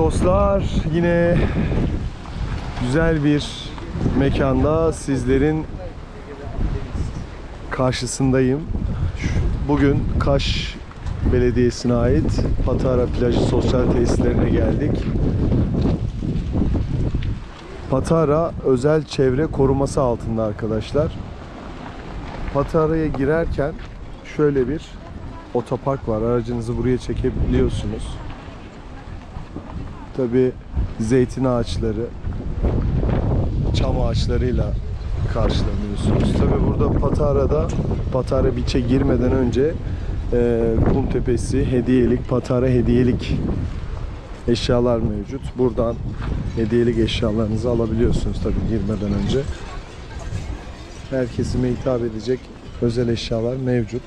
dostlar yine güzel bir mekanda sizlerin karşısındayım. Bugün Kaş Belediyesi'ne ait Patara Plajı sosyal tesislerine geldik. Patara özel çevre koruması altında arkadaşlar. Patara'ya girerken şöyle bir otopark var. Aracınızı buraya çekebiliyorsunuz. Tabi zeytin ağaçları, çam ağaçlarıyla karşılanıyorsunuz. Tabi burada Patara'da Patara Beach'e girmeden önce e, kum tepesi hediyelik, Patara hediyelik eşyalar mevcut. Buradan hediyelik eşyalarınızı alabiliyorsunuz tabi girmeden önce. Her kesime hitap edecek özel eşyalar mevcut.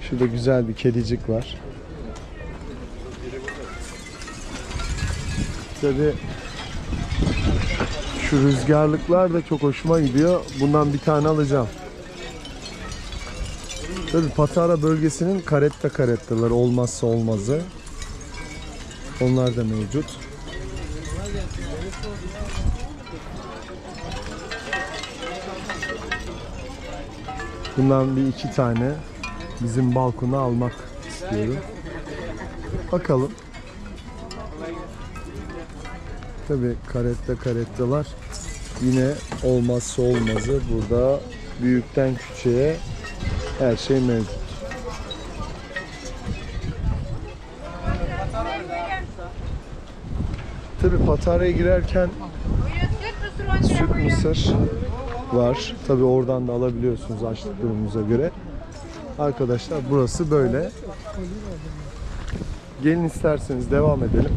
Şurada güzel bir kedicik var. Tabi şu rüzgarlıklar da çok hoşuma gidiyor. Bundan bir tane alacağım. Tabi Patara bölgesinin karetta karettaları olmazsa olmazı. Onlar da mevcut. Bundan bir iki tane bizim balkona almak istiyorum. Bakalım. Tabi karetta karettalar yine olmazsa olmazı. Burada büyükten küçüğe her şey mevcut. Tabi Patara'ya girerken süt mısır var. Tabi oradan da alabiliyorsunuz açlık durumunuza göre. Arkadaşlar burası böyle. Gelin isterseniz devam edelim.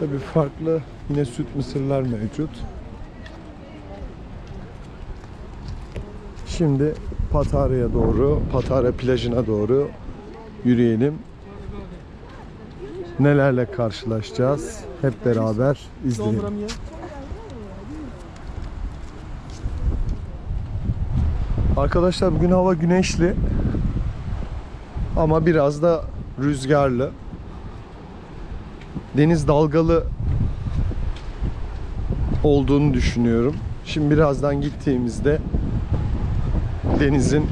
Tabi farklı yine süt mısırlar mevcut. Şimdi Patara'ya doğru, Patara plajına doğru yürüyelim. Nelerle karşılaşacağız hep beraber izleyelim. Arkadaşlar bugün hava güneşli ama biraz da rüzgarlı. Deniz dalgalı olduğunu düşünüyorum. Şimdi birazdan gittiğimizde denizin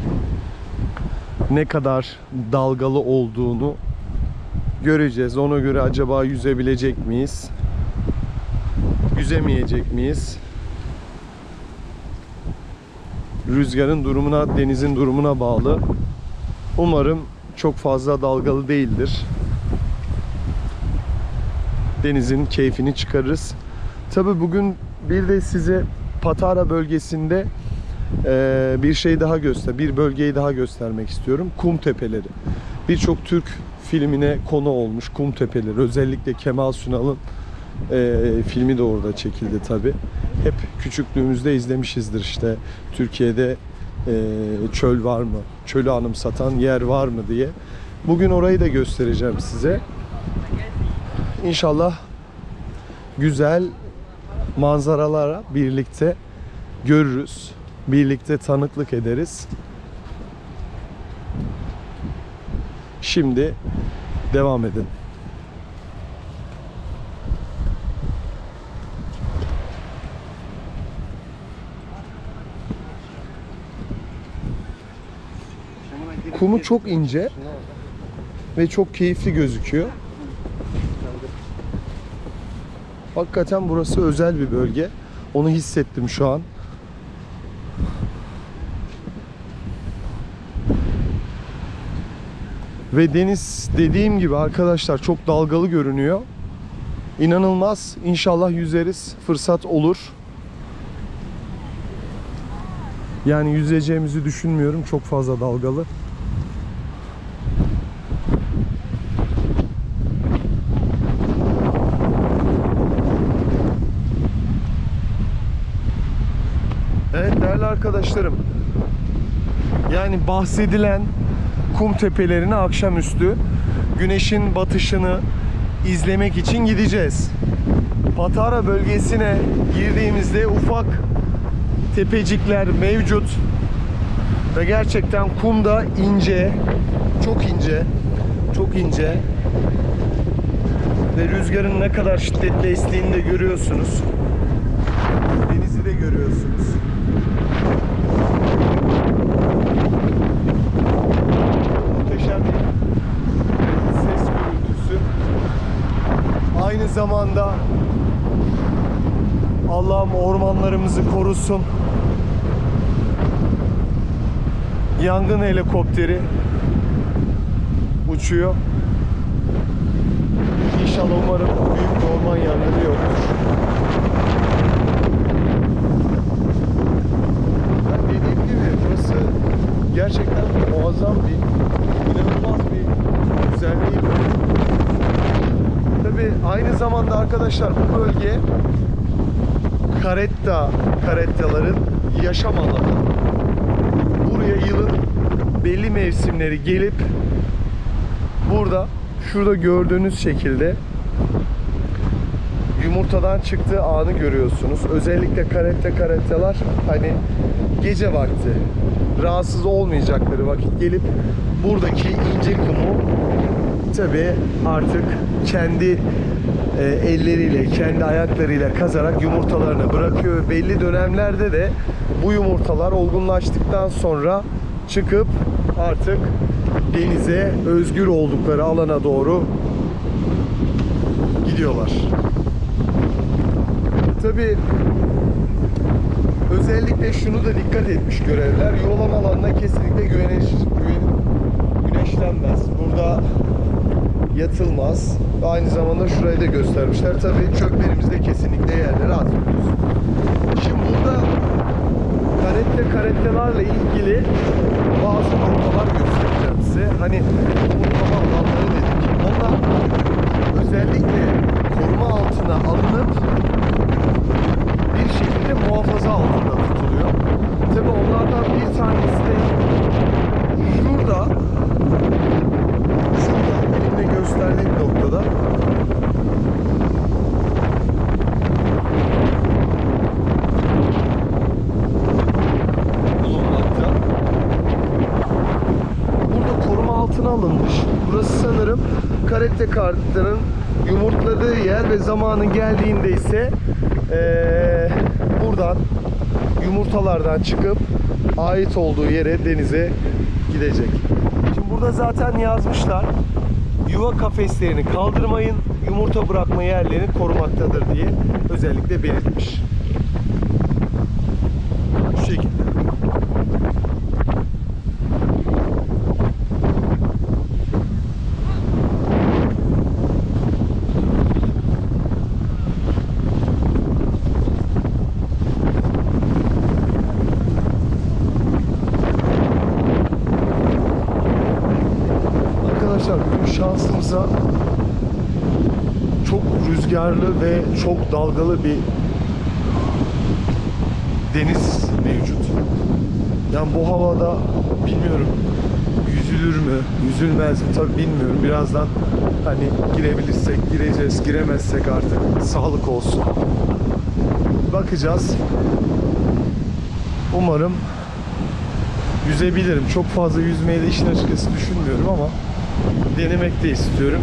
ne kadar dalgalı olduğunu göreceğiz. Ona göre acaba yüzebilecek miyiz? Yüzemeyecek miyiz? Rüzgarın durumuna, denizin durumuna bağlı. Umarım çok fazla dalgalı değildir. Denizin keyfini çıkarırız. Tabi bugün bir de size Patara bölgesinde eee, bir şey daha göster, bir bölgeyi daha göstermek istiyorum. Kum tepeleri. Birçok Türk filmine konu olmuş kum tepeleri. Özellikle Kemal Sunal'ın eee, filmi de orada çekildi tabi. Hep küçüklüğümüzde izlemişizdir işte Türkiye'de eee, çöl var mı, çölü anımsatan yer var mı diye. Bugün orayı da göstereceğim size. İnşallah güzel manzaralara birlikte görürüz. Birlikte tanıklık ederiz. Şimdi devam edin. Kumu çok ince ve çok keyifli gözüküyor. Hakikaten burası özel bir bölge. Onu hissettim şu an. Ve deniz dediğim gibi arkadaşlar çok dalgalı görünüyor. İnanılmaz. İnşallah yüzeriz. Fırsat olur. Yani yüzeceğimizi düşünmüyorum. Çok fazla dalgalı. Bahsedilen kum tepelerine akşamüstü güneşin batışını izlemek için gideceğiz. Patara bölgesine girdiğimizde ufak tepecikler mevcut. Ve gerçekten kum da ince, çok ince, çok ince. Ve rüzgarın ne kadar şiddetli estiğini de görüyorsunuz. Denizi de görüyorsunuz. Aynı zamanda Allah'ım ormanlarımızı korusun. Yangın helikopteri uçuyor. İnşallah umarım büyük bir orman yangını yoktur. Ben dediğim gibi burası gerçekten muazzam bir, inanılmaz bir güzelliği var. Tabi aynı zamanda arkadaşlar bu bölge karetta karettaların yaşam alanı. Buraya yılın belli mevsimleri gelip burada şurada gördüğünüz şekilde yumurtadan çıktığı anı görüyorsunuz. Özellikle karette karettalar hani gece vakti rahatsız olmayacakları vakit gelip buradaki ince kumu tabi artık kendi e, elleriyle, kendi ayaklarıyla kazarak yumurtalarını bırakıyor. Belli dönemlerde de bu yumurtalar olgunlaştıktan sonra çıkıp artık denize özgür oldukları alana doğru gidiyorlar. Tabi özellikle şunu da dikkat etmiş görevler. Yolama alanına kesinlikle güneş, yatılmaz. Aynı zamanda şurayı da göstermişler. Tabii çöplerimizde kesinlikle yerlere atmıyoruz. Şimdi burada karette karettelerle ilgili bazı noktalar göstereceğim size. Hani koruma alanları dedik. Onlar özellikle koruma altına alınıp bir şekilde muhafaza altında tutuluyor. Tabii onlardan bir tanesi de şurada şurada elimde gösterdiğim noktada bulunmakta. Burada koruma altına alınmış. Burası sanırım kartların yumurtladığı yer ve zamanı geldiğinde ise eee, buradan yumurtalardan çıkıp ait olduğu yere denize gidecek. Şimdi burada zaten yazmışlar. Yuva kafeslerini kaldırmayın, yumurta bırakma yerlerini korumaktadır diye özellikle belirtmiş. Şu şekilde. Arkadaşlar bugün şansımıza çok rüzgarlı ve çok dalgalı bir deniz mevcut. Yani bu havada bilmiyorum yüzülür mü, yüzülmez mi tabi bilmiyorum. Birazdan hani girebilirsek gireceğiz, giremezsek artık sağlık olsun. Bakacağız. Umarım yüzebilirim. Çok fazla yüzmeyi de işin açıkçası düşünmüyorum ama denemek de istiyorum.